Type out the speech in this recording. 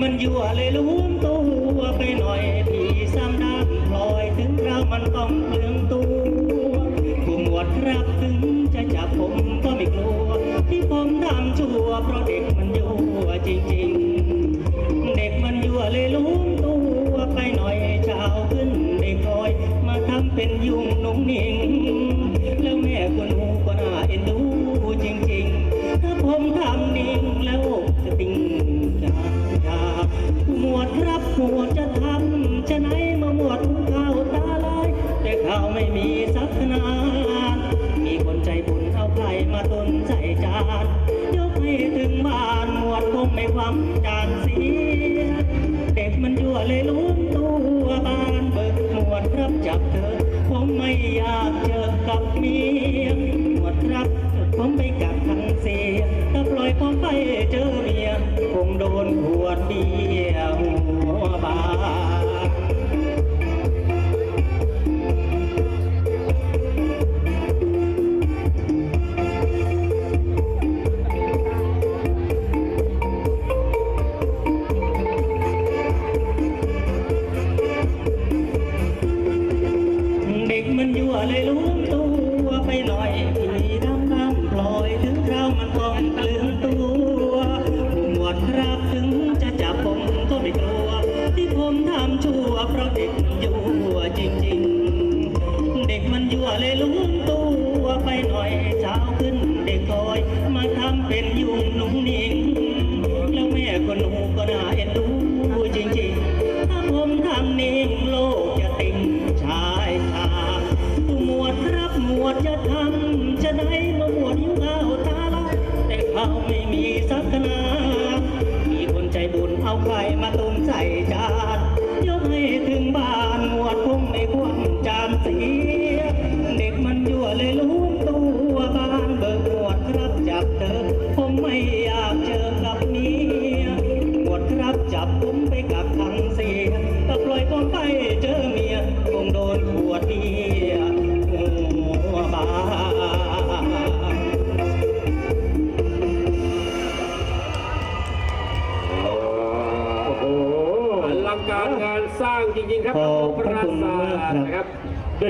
มันยั่วเลยลุ้มตัวไปหน่อยพี่ซ้ำน้ำลอยถึงเรามันต้องเปลืองตัวผู้หมวดครับถึงจะจับผมก็ไม่กลัว ที่ผมทำชั่วเพราะเด็กมันยั่วจริงๆ เด็กมันยั่วเลยลุ้มตัวไปหน่อยเช้าขึ้นเด็กคอย มาทำเป็นยุ่งนุ่งนิ่งแล้วแม่คนหูก็น่าเอ็นดู หมวดจะทำจะไหนมาหมวดหุงข้าวตาลาย แต่ข้าวไม่มีสักนาดมีคนใจบุญเอาไข่มาตุนใส่จานยกให้ถึงบ้านหมวดคงไม่ความจานเสียเด็กมันยั่วเลยลุ้มตัวบ้านเบิกหมวดรับจับเธอผมไม่อยากเจอกับเมียหมวดรับผมไปกับทังเสียถ้าปล่อยผมไปเจอเมียคงโดนขวดเบีย เลยลุ้มตัวไปหน่อยพี่ดำน้ำปล่อยถึงเรามันต้องเกลืองตัวผู้หมวดครับถึงจะจับผมก็ไม่กลัว ที่ผมทำชั่วเพราะเด็กมันยั่วจริงๆ เด็กมันยั่วเลยลุ้มตัวไปหน่อยเช้าขึ้นเด็กคอย มาทำเป็นยุ่งนุ่งนิ่ง ไหนมาหมวดยิ้มเอาตาลายแต่เขาไม่มีศาสนา มีคนใจบุญเอาใครมาตุนใส่จานยกให้ถึงบ้านหมวดคงไม่ควรจานเสีย เด็กมันยั่วเลยลุ้มตัวบ้านเบิกหมวดครับจับเธอผมไม่อยากเจอกับเมียหมวดครับจับผมไปกับทางเสียถ้าปล่อยผมไปเจอเมียคงโดนขวด ลังการงานสร้างจริงๆครับพอพระคุณมากนะครับ